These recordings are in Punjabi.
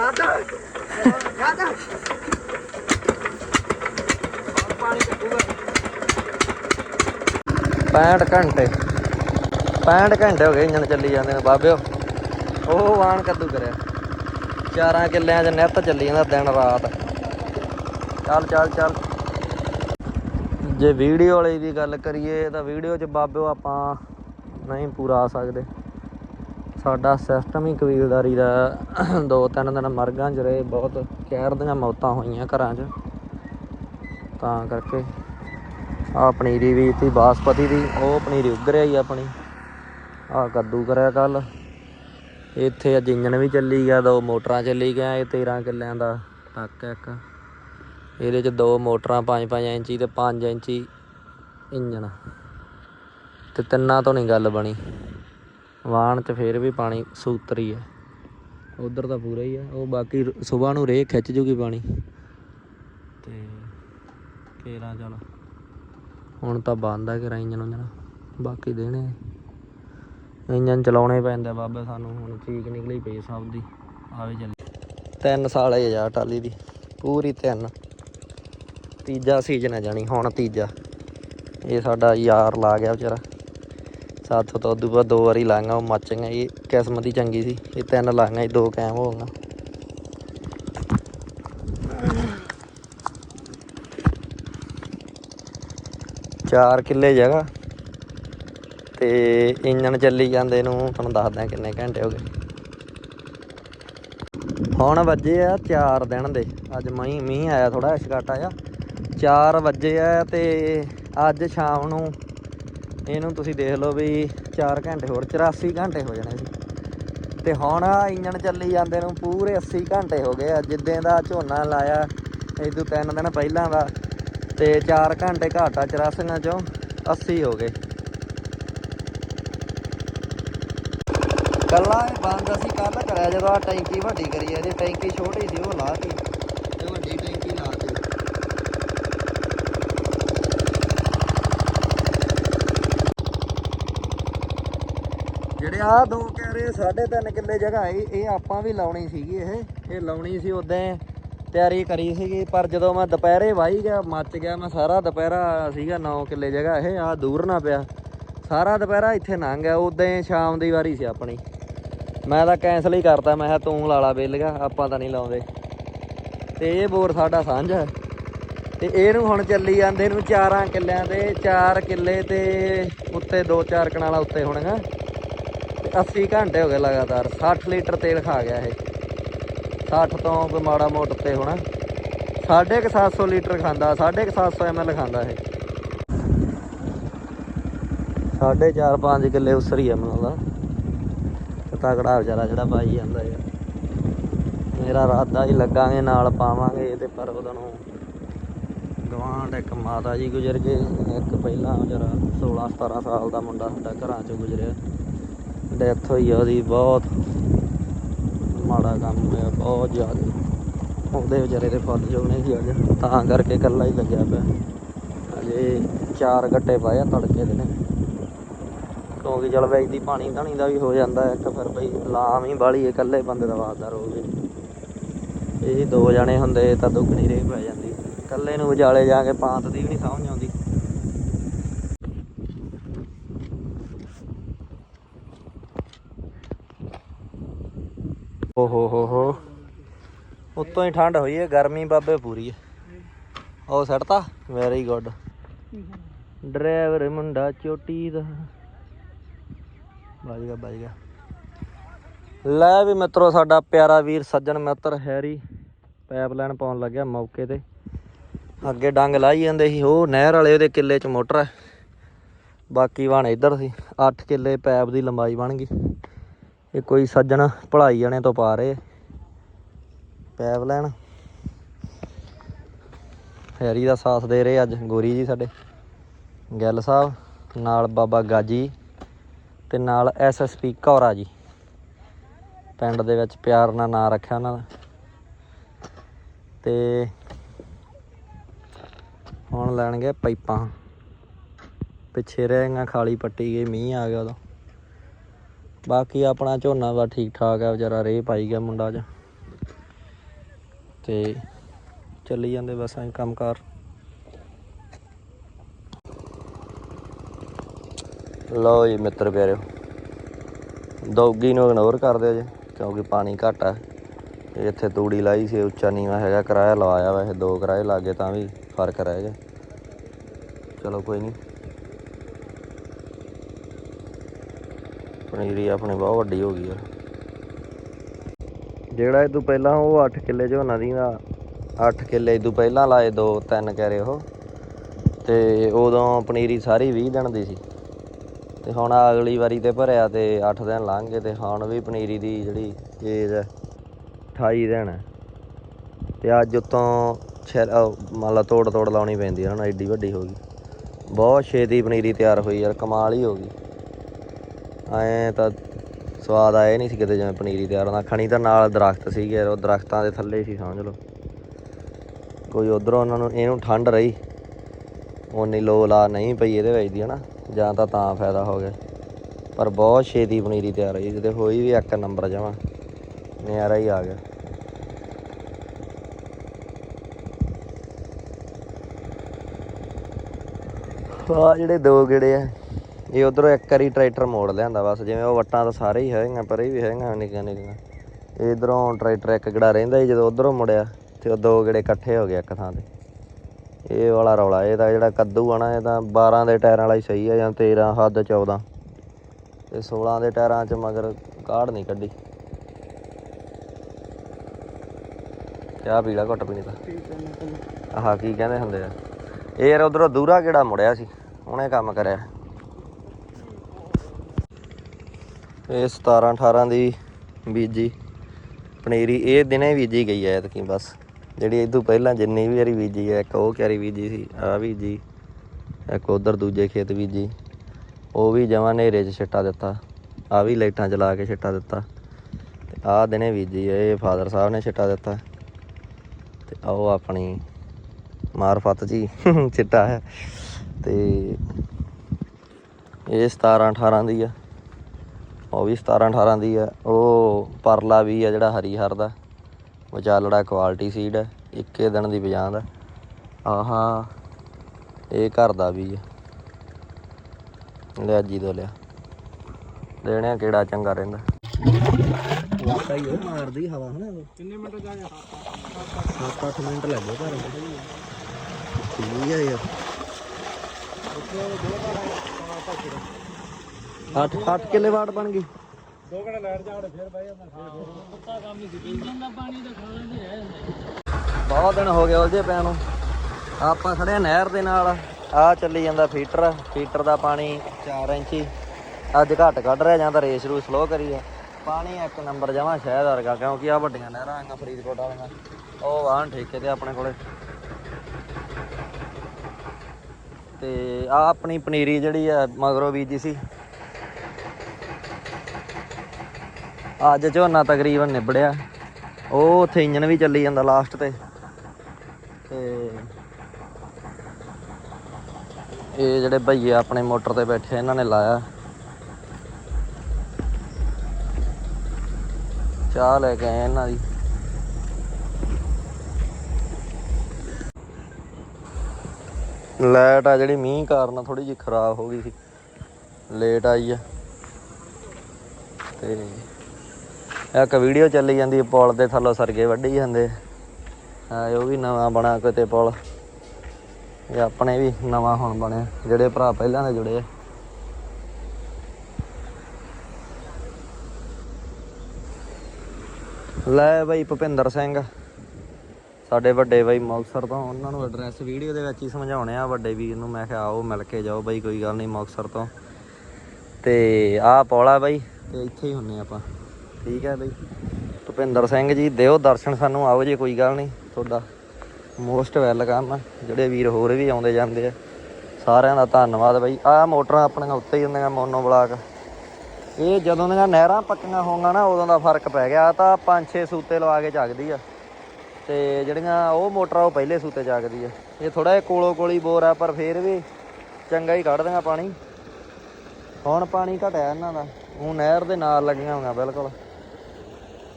ਛੱਡ ਛੱਡ ਪਾਣੀ ਕੱਢੂਗਾ 65 ਘੰਟੇ। 65 ਘੰਟੇ ਹੋ ਗਏ ਇੰਜਣ ਚੱਲੀ ਜਾਂਦੇ ਨੇ, ਬਾਬਿਓ। ਉਹ ਵਾਣ ਕੱਦੂ ਕਰਿਆ। ਚਾਰਾਂ ਕਿੱਲਿਆਂ 'ਚ ਨਿੱਤ ਚੱਲੀ ਜਾਂਦਾ ਦਿਨ ਰਾਤ। ਚੱਲ ਚੱਲ ਚੱਲ। ਜੇ ਵੀਡੀਓ ਵਾਲੀ ਦੀ ਗੱਲ ਕਰੀਏ, ਤਾਂ ਵੀਡੀਓ 'ਚ ਬਾਬਿਓ ਆਪਾਂ ਨਹੀਂ ਪੂਰਾ ਆ ਸਕਦੇ। ਸਾਡਾ ਸਿਸਟਮ ਹੀ ਕਬੀਲਦਾਰੀ ਦਾ ਦੋ ਤਿੰਨ ਦਿਨ ਮਰਗਾਂ 'ਚ ਰਹੇ, ਬਹੁਤ ਕਹਿਰ ਦੀਆਂ ਮੌਤਾਂ ਹੋਈਆਂ ਘਰਾਂ 'ਚ। ਤਾਂ ਕਰਕੇ ਆ ਪਨੀਰੀ ਵੀ ਤੀ ਬਾਸਪਤੀ ਦੀ, ਉਹ ਪਨੀਰੀ ਉਗਰਿਆ ਹੀ ਆਪਣੀ। ਆ ਕੱਦੂ ਕਰਿਆ ਕੱਲ ਇੱਥੇ ਅੱਜ ਇੰਜਣ ਵੀ ਚੱਲੀ ਗਿਆ, ਦੋ ਮੋਟਰਾਂ ਚੱਲੀ ਗਿਆ ਇਹ 13 ਕਿੱਲਿਆਂ ਦਾ ਟੱਕ ਇੱਕ। ਇਹਦੇ ਚ ਦੋ ਮੋਟਰਾਂ 5-5 ਇੰਚੀ ਤੇ 5 ਇੰਚੀ ਇੰਜਣ। ਤੇ ਤਿੰਨਾਂ ਤੋਂ ਨਹੀਂ ਗੱਲ ਬਣੀ। ਵਾਹਣ ਚ ਫੇਰ ਵੀ ਪਾਣੀ ਸੂਤਰੀ ਹੈ ਉਧਰ ਤਾਂ ਪੂਰਾ ਹੀ ਆ। ਉਹ ਬਾਕੀ ਸਵੇਰ ਨੂੰ ਰੇਹ ਖਿੱਚ ਜੂਗੀ ਪਾਣੀ। ਤੇ ਕੇਰਾ ਚੱਲ। ਹੁਣ ਤਾਂ ਬੰਦ ਆ ਕਿ ਇੰਜਨ ਉਂਜਨ ਬਾਕੀ ਦੇਣੇ ਇੰਜਨ ਚਲਾਉਣੇ ਪੈਂਦੇ ਬਾਬੇ ਸਾਨੂੰ। ਹੁਣ ਚੀਕ ਨਿਕਲੀ ਪਈ ਸਭ ਦੀ। ਆਵੇ ਚੱਲੀ। ਤਿੰਨ ਸਾਲ ਹੈ ਯਾਰ ਟਾਲੀ ਦੀ। ਪੂਰੀ ਤਿੰਨ। ਤੀਜਾ ਸੀਜ਼ਨ ਹੈ ਜਾਣੀ। ਹੁਣ ਤੀਜਾ। ਇਹ ਸਾਡਾ ਯਾਰ ਲਾ ਗਿਆ ਵਿਚਾਰਾ। ਸਾਥੋਂ ਤੋਂ ਉਦੋਂ ਬਾਅਦ ਦੋ ਵਾਰੀ ਲਾਂਗਾ, ਉਹ ਮੱਚ ਗਈਆਂ, ਇਹ ਕਿਸਮਤ ਹੀ ਚੰਗੀ ਸੀ। ਇਹ ਤਿੰਨ ਲਾਂਗਾ, ਇਹ ਦੋ ਕਾਇਮ ਹੋ ਗਈਆਂ। ਚਾਰ ਕਿੱਲੇ ਜਗ੍ਹਾ ਤੇ ਇੰਜਣ ਚੱਲੀ ਜਾਂਦੇ ਨੂੰ, ਤੁਹਾਨੂੰ ਦੱਸਦਾ ਕਿੰਨੇ ਘੰਟੇ ਹੋ ਗਏ। ਹੁਣ ਵੱਜੇ ਆ 4 ਦਿਨ ਦੇ, ਅੱਜ ਮੀਂਹ ਮੀਂਹ ਆਇਆ ਥੋੜਾ ਛਕਾਟਾ ਆ 4 ਵੱਜੇ ਆ ਤੇ ਅੱਜ ਸ਼ਾਮ ਨੂੰ ਇਹਨੂੰ ਤੁਸੀਂ ਦੇਖ ਲਓ ਵੀ 4 ਘੰਟੇ ਹੋਰ 84 ਘੰਟੇ ਹੋ ਜਾਣੇ ਸੀ। ਤੇ ਹੁਣ ਆ ਚੱਲੀ ਜਾਂਦੇ ਨੂੰ ਪੂਰੇ 80 ਘੰਟੇ ਹੋ ਗਏ ਆ, ਜਿੱਦਾਂ ਦਾ ਝੋਨਾ ਲਾਇਆ ਇਹ ਤੋਂ ਤਿੰਨ ਦਿਨ ਪਹਿਲਾਂ ਦਾ। ਤੇ 4 ਘੰਟੇ ਘਾਟਾ 84 ਚੋਂ 80 ਹੋ ਗਏ। ਕੱਲਾ ਇਹ ਬੰਦ ਅਸੀਂ ਕੱਲ ਕਰਿਆ, ਜਦੋਂ ਆ ਟੈਂਕੀ ਵੱਡੀ ਕਰੀ ਇਹਦੀ ਟੈਂਕੀ ਛੋਟੀ ਸੀ, ਉਹ ਲਾਤੀ ਤੇ ਵੱਡੀ ਟੈਂਕੀ ਲਾਤੀ ਜਿਹੜੇ ਆ ਦੋ ਕਹਿ ਰਹੇ ਸਾਢੇ ਤਿੰਨ ਕਿੱਲੇ ਜਗ੍ਹਾ ਇਹ ਇਹ ਆਪਾਂ ਵੀ ਲਾਉਣੀ ਸੀਗੀ ਇਹ। ਇਹ ਲਾਉਣੀ ਸੀ ਉਦਾਂ ਤਿਆਰੀ ਕਰੀ ਸੀਗੀ, ਪਰ ਜਦੋਂ ਮੈਂ ਦੁਪਹਿਰੇ ਵਾਹੀ ਗਿਆ, ਮੱਚ ਗਿਆ ਮੈਂ ਸਾਰਾ ਦੁਪਹਿਰਾ ਸੀਗਾ 9 ਕਿੱਲੇ ਜਗ੍ਹਾ ਇਹ ਆ ਦੂਰ ਨਾ ਪਿਆ। ਸਾਰਾ ਦੁਪਹਿਰਾ ਇੱਥੇ ਲੰਘ ਗਿਆ, ਉਦਾਂ ਸ਼ਾਮ ਦੀ ਵਾਰੀ ਸੀ ਆਪਣੀ। ਮੈਂ ਤਾਂ ਕੈਨਸਲ ਹੀ ਕਰਤਾ, ਮੈਂ ਕਿਹਾ ਤੂੰ ਲਾਲਾ ਬੇਲਗਾ ਆਪਾਂ ਤਾਂ ਨਹੀਂ ਲਾਉਂਦੇ। ਤੇ ਇਹ ਬੋਰ ਸਾਡਾ ਸਾਂਝਾ ਤੇ ਇਹਨੂੰ ਹੁਣ ਚੱਲੀ ਜਾਂਦੇ ਇਹਨੂੰ ਚਾਰਾਂ ਕਿੱਲਿਆਂ ਤੇ 4 ਕਿੱਲੇ ਤੇ ਉੱਤੇ 2-4 ਕਨਾਲਾ ਉੱਤੇ ਹੋਣਗਾ 80 ਘੰਟੇ ਹੋ ਗਏ ਲਗਾਤਾਰ 60 ਲੀਟਰ ਤੇਲ ਖਾ ਗਿਆ ਇਹ। 60 ਤੋਂ ਕੋਈ ਮਾੜਾ ਮੋਟ ਉੱਤੇ ਹੋਣਾ। 750 ਲੀਟਰ ਖਾਂਦਾ 750 ml ਖਾਂਦਾ ਇਹ। ਸਾਢੇ 4-5 ਕਿੱਲੇ ਉਸਰੀ ਆ ਮੈਨੂੰ ਲੱਗਦਾ ਤੇ ਤਗੜਾ ਵਿਚਾਰਾ ਜਿਹੜਾ ਪਾਈ ਜਾਂਦਾ ਯਾਰ ਮੇਰਾ ਰਾਦਾ ਹੀ ਲੱਗਾਂਗੇ, ਨਾਲ ਪਾਵਾਂਗੇ ਤੇ ਪਰ ਉਹਦਾ ਨੂੰ। ਇੱਕ ਮਾਤਾ ਜੀ ਗੁਜ਼ਰ ਗਏ। ਇੱਕ ਪਹਿਲਾਂ ਵਿਚਾਰਾ 16 17 ਸਾਲ ਦਾ ਮੁੰਡਾ ਸਾਡਾ ਘਰਾਂ ਚੋਂ ਗੁਜ਼ਰਿਆ। ਡੈਥ ਹੋਈ ਆ ਉਹਦੀ, ਬਹੁਤ ਮਾੜਾ ਕੰਮ ਹੋਇਆ, ਬਹੁਤ ਜ਼ਿਆਦਾ। ਉਹਦੇ ਵਿਚਾਰੇ ਦੇ ਫੁੱਲ ਜੋਗਣੇ ਸੀ ਅੱਜ, ਤਾਂ ਕਰਕੇ ਇਕੱਲਾ ਹੀ ਲੱਗਿਆ ਪਿਆ। ਅਜੇ ਚਾਰ ਗੱਟੇ ਪਾਏ ਆ ਤੜਕੇ ਦੇ ਨੇ। ਕਿਉਂਕਿ ਜਲ ਵੇਚਦੀ ਪਾਣੀ ਧਣੀ ਦਾ ਵੀ ਹੋ ਜਾਂਦਾ, ਇੱਕ ਫਿਰ ਬਈ ਲਾਮ ਹੀ ਬਾਲੀ ਇਕੱਲੇ ਬੰਦੇ ਦਾ ਵਾਸਦਾਰ ਹੋਵੇ ਇਹ ਦੋ ਜਣੇ ਹੁੰਦੇ, ਤਾਂ ਦੁੱਖ ਨਹੀਂ ਰੇ ਪੈ ਜਾਂਦੀ। ਇਕੱਲੇ ਨੂੰ ਵਿਚਾਲੇ ਜਾ ਕੇ ਪਾਂਤ ਦੀ ਵੀ ਨਹੀਂ ਸਮਝ ਆਉਂਦੀ ਓ ਹੋ ਹੋ ਹੋ ਉੱਤੋਂ ਹੀ ਠੰਡ ਹੋਈ ਹੈ, ਗਰਮੀ ਬਾਬੇ ਪੂਰੀ ਹੈ। ਉਹ ਸੜਤਾ? ਵੈਰੀ ਗੁੱਡ ਡਰਾਈਵਰ ਮੁੰਡਾ ਚੋਟੀ ਦਾ। ਵੱਜ ਗਿਆ ਵੱਜ ਗਿਆ। ਲੈ ਵੀ ਮਿੱਤਰੋ, ਸਾਡਾ ਪਿਆਰਾ ਵੀਰ ਸੱਜਣ ਮਿੱਤਰ ਹੈਰੀ ਪਾਈਪਲਾਈਨ ਪਾਉਣ ਲੱਗਿਆ ਮੌਕੇ ਤੇ। ਅੱਗੇ ਡੰਗ ਲਾਈ ਜਾਂਦੇ ਸੀ, ਉਹ ਨਹਿਰ ਵਾਲੇ ਉਹਦੇ ਕਿੱਲੇ 'ਚ ਮੋਟਰ ਹੈ। ਬਾਕੀ ਵਾਣ ਇੱਧਰ ਸੀ 8 ਕਿੱਲੇ ਪੈਪ ਦੀ ਲੰਬਾਈ ਬਣ ਗਈ। ਇਹ ਕੋਈ ਸੱਜਣ ਭਲਾਈ ਜਾਣੇ ਤੋਂ ਪਾ ਰਹੇ ਪੈਪ ਲੈਣ। ਹੈਰੀ ਦਾ ਸਾਥ ਦੇ ਰਹੇ ਅੱਜ ਗੋਰੀ ਜੀ ਸਾਡੇ। ਗਿੱਲ ਸਾਹਿਬ, ਨਾਲ ਬਾਬਾ ਗਾਜੀ ਤੇ ਨਾਲ ਐਸਐਸਪੀ ਕੌਰਾ ਜੀ। ਪਿੰਡ ਦੇ ਵਿੱਚ ਪਿਆਰ ਨਾਲ ਨਾਂ ਰੱਖਿਆ ਉਹਨਾਂ ਦਾ। ਤੇ ਹੁਣ ਲੈਣਗੇ ਪਾਈਪਾਂ। ਪਿੱਛੇ ਰਹਿ ਗਈਆਂ ਖਾਲੀ ਪੱਟੀ ਗਈ, ਮੀਂਹ ਆ ਗਿਆ ਉਦੋਂ। ਬਾਕੀ ਆਪਣਾ ਝੋਨਾ ਵਾ ਠੀਕ ਠਾਕ ਆ, ਵਿਚਾਰਾ ਰੇਹ ਪਾਈ ਗਿਆ ਮੁੰਡਾ ਅੱਜ। ਤੇ ਚੱਲੀ ਜਾਂਦੇ ਬਸ ਐਂ ਕੰਮਕਾਰ। ਲਓ ਜੀ ਮਿੱਤਰ ਪਿਆਰਿਓ ਡੌਗੀ ਨੂੰ ਇਗਨੋਰ ਕਰ ਦਿਓ ਜੀ, ਕਿਉਂਕਿ ਪਾਣੀ ਘੱਟ ਆ। ਇੱਥੇ ਤੂੜੀ ਲਾਈ ਸੀ, ਉੱਚਾ ਨੀਵਾ ਹੈਗਾ, ਕਿਰਾਇਆ ਲਵਾਇਆ ਵੈਸੇ ਦੋ ਕਿਰਾਏ ਲੱਗੇ ਤਾਂ ਵੀ ਫ਼ਰਕ ਰਹਿ ਗਿਆ। ਚਲੋ ਕੋਈ ਨਹੀਂ। ਪਨੀਰੀ ਆਪਣੀ ਬਹੁਤ ਵੱਡੀ ਹੋ ਗਈ ਆ। ਜਿਹੜਾ ਇਹ ਤੋਂ ਪਹਿਲਾਂ ਉਹ 8 ਕਿੱਲੇ ਝੋਨਾ ਦੀ ਦਾ 8 ਕਿੱਲੇ ਇਹ ਤੋਂ ਪਹਿਲਾਂ ਲਾਏ ਦੋ, ਤਿੰਨ ਕਹਿ ਰਹੇ ਉਹ। ਤੇ ਉਦੋਂ ਪਨੀਰੀ ਸਾਰੀ 20 ਦਿਨ ਦੀ ਸੀ। ਤੇ ਹੁਣ ਅਗਲੀ ਵਾਰੀ ਤੇ ਭਰਿਆ ਤੇ 8 ਦਿਨ ਲੰਘ ਗਏ ਤੇ ਹੁਣ ਵੀ ਪਨੀਰੀ ਦੀ ਜਿਹੜੀ ਏਜ ਹੈ 28 ਦਿਨ ਹੈ ਤੇ ਅੱਜ ਉਤੋਂ ਛਿਲ- ਅਹ ਤੋੜ ਤੋੜ ਲਾਉਣੀ ਪੈਂਦੀ ਹੈ ਹੁਣ ਐਡੀ ਵੱਡੀ ਹੋ ਗਈ। ਬਹੁਤ ਛੇਤੀ ਪਨੀਰੀ ਤਿਆਰ ਹੋਈ ਯਾਰ, ਕਮਾਲ ਹੀ ਹੋ ਗਈ। ਐਂ ਤਾਂ ਸਵਾਦ ਆਇਆ ਨਹੀਂ ਸੀ ਕਿਤੇ ਜਿਵੇਂ ਪਨੀਰੀ ਤਿਆਰ ਹੁੰਦਾ। ਖਣੀ ਤਾਂ ਨਾਲ ਦਰਖਤ ਸੀਗੇ ਉਹ ਦਰਖਤਾਂ ਦੇ ਥੱਲੇ ਸੀ, ਸਮਝ ਲਓ। ਕੋਈ ਉਧਰੋਂ ਉਹਨਾਂ ਨੂੰ, ਇਹਨੂੰ ਠੰਡ ਰਹੀ। ਉਨੀ ਲੋ ਲਾ ਨਹੀਂ ਪਈ ਇਹਦੇ ਵਿੱਚ ਦੀ ਹਨਾ, ਜਾਂ ਤਾਂ ਤਾਂ ਫਾਇਦਾ ਹੋ ਗਿਆ। ਪਰ ਬਹੁਤ ਛੇਤੀ ਪਨੀਰੀ ਤਿਆਰ ਹੋਈ, ਕਿਤੇ ਹੋਈ ਵੀ ਇੱਕ ਨੰਬਰ ਜਮਾ। ਨਿਆਰਾ ਹੀ ਆ ਗਿਆ। ਆ ਜਿਹੜੇ ਦੋ ਗੇੜੇ ਆ। ਇਹ ਉਧਰੋਂ ਇੱਕ ਵਾਰੀ ਟਰੈਕਟਰ ਮੋੜ ਲਿਆਂਦਾ ਬਸ, ਜਿਵੇਂ ਉਹ ਵੱਟਾਂ ਤਾਂ ਸਾਰੇ ਹੀ ਹੈਗੀਆਂ, ਪਰ ਇਹ ਵੀ ਹੈਗੀਆਂ ਨਿੱਕੀਆਂ ਨਿੱਕੀਆਂ। ਇਧਰੋਂ ਟਰੈਕਟਰ ਇੱਕ ਗੇੜਾ ਰਹਿੰਦਾ ਸੀ, ਜਦੋਂ ਉਧਰੋਂ ਮੁੜਿਆ, ਤੇ ਉਹ ਦੋ ਗੇੜੇ ਇਕੱਠੇ ਹੋ ਗਏ ਇੱਕ ਥਾਂ ਤੇ। ਇਹ ਵਾਲਾ ਰੌਲਾ, ਇਹ ਤਾਂ ਜਿਹੜਾ ਕੱਦੂ ਆ ਨਾ, ਇਹ ਤਾਂ 12 ਦੇ ਟਾਇਰਾਂ ਵਾਲਾ ਹੀ ਸਹੀ ਆ, ਜਾਂ 13 ਹੱਦ 14 ਤੇ 16 ਦੇ ਟਾਇਰਾਂ 'ਚ ਮਗਰ ਕਾਢ ਨਹੀਂ ਕੱਢੀ। ਚਾਹ ਪੀਲਾ ਘੁੱਟ ਪੀਣੀ ਤਾਂ? ਆਹ ਕੀ ਕਹਿੰਦੇ ਹੁੰਦੇ ਆ। ਇਹ ਯਾਰ ਉਧਰੋਂ ਦੂਰਾ ਕਿਹੜਾ ਮੁੜਿਆ ਸੀ, ਉਹਨੇ ਕੰਮ ਕਰਿਆ। ਇਹ 17 18 ਦੀ ਬੀਜੀ ਪਨੀਰੀ, ਇਹ ਦਿਨੇ ਬੀਜੀ ਗਈ ਐ ਐਤਕੀ ਬਸ। ਜਿਹੜੀ ਇਹ ਤੋਂ ਪਹਿਲਾਂ ਜਿੰਨੀ ਵੀ ਵਾਰੀ ਬੀਜੀ ਐ ਇੱਕ ਉਹ ਕਿਆਰੀ ਬੀਜੀ ਸੀ ਆ ਬੀਜੀ, ਇੱਕ ਉਧਰ ਦੂਜੇ ਖੇਤ ਬੀਜੀ, ਉਹ ਵੀ ਜਮਾਂ ਹਨੇਰੇ 'ਚ ਛਿੱਟਾ ਦਿੱਤਾ ਆ ਵੀ ਲਾਈਟਾਂ ਚਲਾ ਕੇ ਛਿੱਟਾ ਦਿੱਤਾ। ਤੇ ਆਹ ਦਿਨੇ ਬੀਜੀ ਇਹ ਫਾਦਰ ਸਾਹਿਬ ਨੇ ਛਿੱਟਾ ਦਿੱਤਾ। ਤੇ ਆਹ ਉਹ ਆਪਣੀ ਮਾਰਫਤ ਜੀ ਚਿੱਟਾ ਹੈ। ਤੇ ਇਹ 17 18 ਦੀ ਆ। ਉਹ ਵੀ 17 18 ਦੀ ਆ। ਉਹ ਪਰਲਾ ਵੀ ਆ ਜਿਹੜਾ ਹਰੀ ਹਰ ਦਾ। ਵਿਚਾਲੜਾ ਕੁਆਲਿਟੀ ਸੀਡ ਹੈ ਇੱਕੇ ਦਿਨ ਦੀ ਬਜਾਂਦ ਆ। ਆਹਾ ਇਹ ਘਰ ਦਾ ਵੀ ਆ। ਲਿਆ ਜੀ ਤੋਂ ਲਿਆ। ਦੇਣਿਆ ਕਿਹੜਾ ਚੰਗਾ ਰਹਿੰਦਾ। ਹੀ ਉਹ ਮਾਰਦੀ ਹਵਾ ਹਨਾ ਕਿੰਨੇ ਮਿੰਟ ਜਾ? ਕੇ 7-8 ਮਿੰਟ ਲੱਗੇ ਪਰ ਠੀਕ ਹੈ ਯਾਰ। ਅੱਠ ਅੱਠ ਕਿੱਲੇ ਵਾਟ ਬਣ ਗਈ। ਦੋ ਘੰਟੇ ਲੈਟ ਜਾ ਫਿਰ ਬਹਿ ਜਾਂਦਾ ਫਿਰ ਕੁੱਤਾ ਕੰਮ ਹੀ ਸੀ ਇੰਜਨ ਦਾ ਪਾਣੀ ਤਾਂ ਖਾਣਾ ਨਹੀਂ ਹੈ ਬਹੁਤ ਦਿਨ ਹੋ ਗਏ ਉਲਝੇ ਪਿਆ ਨੂੰ। ਆਪਾਂ ਖੜੇ ਨਹਿਰ ਦੇ ਨਾਲ। ਆ ਚੱਲੀ ਜਾਂਦਾ ਫੀਟਰ। ਫੀਟਰ ਦਾ ਪਾਣੀ 4 ਇੰਚੀ। ਅੱਜ ਘੱਟ ਕੱਢ ਰਿਹਾ, ਜਾਂ ਤਾਂ ਰੇਸ ਰੂ ਸਲੋ ਕਰੀ ਆ। ਪਾਣੀ ਇੱਕ ਨੰਬਰ ਜਮਾ ਸ਼ਹਿਦ ਵਰਗਾ, ਕਿਉਂਕਿ ਆ ਵੱਡੀਆਂ ਨਹਿਰਾਂ ਆਈਆਂ ਫਰੀਦਕੋਟ ਵਾਲੀਆਂ। ਉਹ ਵਾਹਨ ਠੇਕੇ ਤੇ ਆਪਣੇ ਕੋਲੇ। ਤੇ ਆ ਆਪਣੀ ਪਨੀਰੀ ਜਿਹੜੀ ਆ, ਮਗਰੋਂ ਬੀਜੀ ਸੀ। ਅੱਜ ਝੋਨਾ ਤਕਰੀਬਨ ਨਿਬੜਿਆ। ਉਹ ਉੱਥੇ ਇੰਜਨ ਵੀ ਚੱਲੀ ਜਾਂਦਾ ਲਾਸਟ ਤੇ। ਤੇ ਇਹ ਜਿਹੜੇ ਭਈਏ ਆਪਣੇ ਮੋਟਰ ਤੇ ਬੈਠੇ ਇਹਨਾਂ ਨੇ ਲਾਇਆ। ਚਾਹ ਲੈ ਕੇ ਆਏ ਇਹਨਾਂ ਦੀ। ਲਾਈਟ ਆ ਜਿਹੜੀ ਮੀਂਹ ਕਾਰਨ ਥੋੜੀ ਜਿਹੀ ਖਰਾਬ ਹੋ ਗਈ ਸੀ। ਲੇਟ ਆਈ ਆ। ਤੇ ਇੱਕ ਵੀਡੀਓ ਚੱਲੀ ਜਾਂਦੀ ਹੈ ਪੁਲ ਦੇ ਥੱਲੋਂ ਸਰਗੇ ਵੱਢੀ ਜਾਂਦੇ। ਆ ਉਹ ਵੀ ਨਵਾਂ ਬਣਾ ਕਿਤੇ ਪੁਲ। ਇਹ ਆਪਣੇ ਵੀ ਨਵਾਂ ਹੁਣ ਬਣਿਆ, ਜਿਹੜੇ ਭਰਾ ਪਹਿਲਾਂ ਦੇ ਜੁੜੇ ਆ। ਲੈ ਬਾਈ ਭੁਪਿੰਦਰ ਸਿੰਘ। ਸਾਡੇ ਵੱਡੇ ਬਾਈ ਮੁਕਤਸਰ ਤੋਂ, ਉਹਨਾਂ ਨੂੰ ਐਡਰੈਸ ਵੀਡੀਓ ਦੇ ਵਿੱਚ ਹੀ ਸਮਝਾਉਣੇ ਆ, ਵੱਡੇ ਵੀਰ ਨੂੰ। ਮੈਂ ਕਿਹਾ, ਆਓ ਮਿਲ ਕੇ ਜਾਓ ਬਾਈ, ਕੋਈ ਗੱਲ ਨਹੀਂ ਮੁਕਤਸਰ ਤੋਂ। ਤੇ ਆਹ ਪੌਲਾ ਬਾਈ, ਤੇ ਇੱਥੇ ਹੀ ਹੁੰਨੇ ਆਪਾਂ। ਠੀਕ ਹੈ ਬਈ। ਭੁਪਿੰਦਰ ਸਿੰਘ ਜੀ, ਦਿਓ ਦਰਸ਼ਨ ਸਾਨੂੰ, ਆਓ ਜੇ, ਕੋਈ ਗੱਲ ਨਹੀਂ। ਤੁਹਾਡਾ ਮੋਸਟ ਵੈਲਕਮ ਜਿਹੜੇ ਵੀਰ ਹੋਰ ਵੀ ਆਉਂਦੇ ਜਾਂਦੇ ਆ, ਸਾਰਿਆਂ ਦਾ ਧੰਨਵਾਦ ਬਈ। ਆਹ ਮੋਟਰਾਂ ਆਪਣੀਆਂ ਉੱਤੇ ਹੀ ਹੁੰਦੀਆਂ, ਮੋਨੋ ਬਲਾਕ। ਇਹ ਜਦੋਂ ਦੀਆਂ ਨਹਿਰਾਂ ਪੱਕੀਆਂ ਹੋਣਗੀਆਂ ਨਾ, ਉਦੋਂ ਦਾ ਫ਼ਰਕ ਪੈ ਗਿਆ। ਆਹ ਤਾਂ 5-6 ਸੂਤੇ ਲਵਾ ਕੇ ਚੱਕਦੀ ਆ। ਤੇ ਜਿਹੜੀਆਂ ਉਹ ਮੋਟਰਾਂ, ਉਹ ਪਹਿਲੇ ਸੂਤੇ ਚੱਕਦੀ ਆ। ਇਹ ਥੋੜਾ ਜਿਹਾ ਕੋਲੋ ਕੋਲੀ ਬੋਰ ਆ, ਪਰ ਫੇਰ ਵੀ ਚੰਗਾ ਹੀ ਕੱਢਦੀਆਂ ਪਾਣੀ। ਹੁਣ ਪਾਣੀ ਘਟਿਆ ਇਹਨਾਂ ਦਾ। ਉਹ ਨਹਿਰ ਦੇ ਨਾਲ ਲੱਗੀਆਂ ਹੋਈਆਂ, ਬਿਲਕੁਲ।